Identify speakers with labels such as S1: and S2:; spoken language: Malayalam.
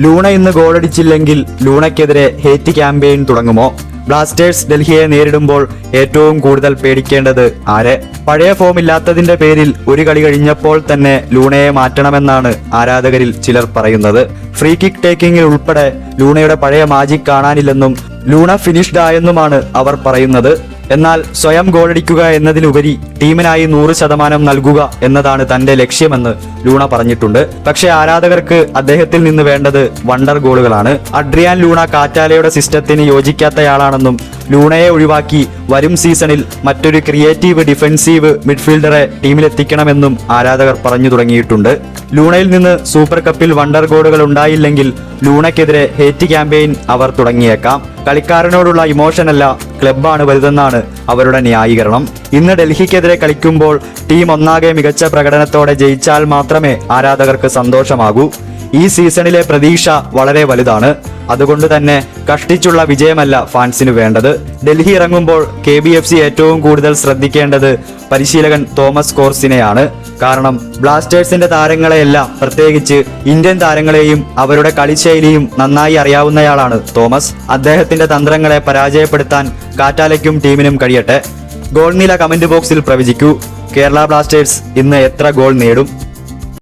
S1: ലൂണ ഇന്ന് ഗോളടിച്ചില്ലെങ്കിൽ ലൂണയ്ക്കെതിരെ ഹേറ്റ് ക്യാമ്പയിൻ തുടങ്ങുമോ? ബ്ലാസ്റ്റേഴ്സ് ഡൽഹിയെ നേരിടുമ്പോൾ ഏറ്റവും കൂടുതൽ പേടിക്കേണ്ടത് ആരെ? പഴയ ഫോം ഇല്ലാത്തതിന്റെ പേരിൽ ഒരു കളി കഴിഞ്ഞപ്പോൾ തന്നെ ലൂണയെ മാറ്റണമെന്നാണ് ആരാധകരിൽ ചിലർ പറയുന്നത്. ഫ്രീ കിക്ക് ടേക്കിംഗിൽ ഉൾപ്പെടെ ലൂണയുടെ പഴയ മാജിക് കാണാനില്ലെന്നും ലൂണ ഫിനിഷ്ഡ് ആയെന്നുമാണ് അവർ പറയുന്നത്. എന്നാൽ സ്വയം ഗോളടിക്കുക എന്നതിലുപരി ടീമിനായി നൂറ് ശതമാനം നൽകുക എന്നതാണ് തന്റെ ലക്ഷ്യമെന്ന് ലൂണ പറഞ്ഞിട്ടുണ്ട്. പക്ഷേ ആരാധകർക്ക് അദ്ദേഹത്തിൽ നിന്ന് വേണ്ടത് വണ്ടർ ഗോളുകളാണ്. അഡ്രിയാൻ ലൂണ കാറ്റാലയുടെ സിസ്റ്റത്തിന് യോജിക്കാത്തയാളാണെന്നും ലൂണയെ ഒഴിവാക്കി വരും സീസണിൽ മറ്റൊരു ക്രിയേറ്റീവ് ഡിഫൻസീവ് മിഡ്ഫീൽഡറെ ടീമിലെത്തിക്കണമെന്നും ആരാധകർ പറഞ്ഞു തുടങ്ങിയിട്ടുണ്ട്. ലൂണയിൽ നിന്ന് സൂപ്പർ കപ്പിൽ വണ്ടർ ഗോളുകൾ ഉണ്ടായില്ലെങ്കിൽ ലൂണയ്ക്കെതിരെ ഹേറ്റ് ക്യാമ്പയിൻ അവർ തുടങ്ങിയേക്കാം. കളിക്കാരനോടുള്ള ഇമോഷനല്ല ക്ലബ്ബാണ് വലുതെന്നാണ് അവരുടെ ന്യായീകരണം. ഇന്ന് ഡൽഹിക്കെതിരെ കളിക്കുമ്പോൾ ടീം ഒന്നാകെ മികച്ച പ്രകടനത്തോടെ ജയിച്ചാൽ മാത്രമേ ആരാധകർക്ക് സന്തോഷമാകൂ. ഈ സീസണിലെ പ്രതീക്ഷ വളരെ വലുതാണ്. അതുകൊണ്ട് തന്നെ കഷ്ടിച്ചുള്ള വിജയമല്ല ഫാൻസിന് വേണ്ടത്. ഡൽഹി ഇറങ്ങുമ്പോൾ കെ ബി എഫ് സി ഏറ്റവും കൂടുതൽ ശ്രദ്ധിക്കേണ്ടത് പരിശീലകൻ തോമസ് കോർസിനെയാണ്. കാരണം ബ്ലാസ്റ്റേഴ്സിന്റെ താരങ്ങളെയെല്ലാം പ്രത്യേകിച്ച് ഇന്ത്യൻ താരങ്ങളെയും അവരുടെ കളിശൈലിയും നന്നായി അറിയാവുന്നയാളാണ് തോമസ്. അദ്ദേഹത്തിന്റെ തന്ത്രങ്ങളെ പരാജയപ്പെടുത്താൻ കാറ്റാലയ്ക്കും ടീമിനും കഴിയട്ടെ. ഗോൾ നില കമന്റ് ബോക്സിൽ പ്രവചിക്കൂ. കേരള ബ്ലാസ്റ്റേഴ്സ് ഇന്ന് എത്ര ഗോൾ നേടും?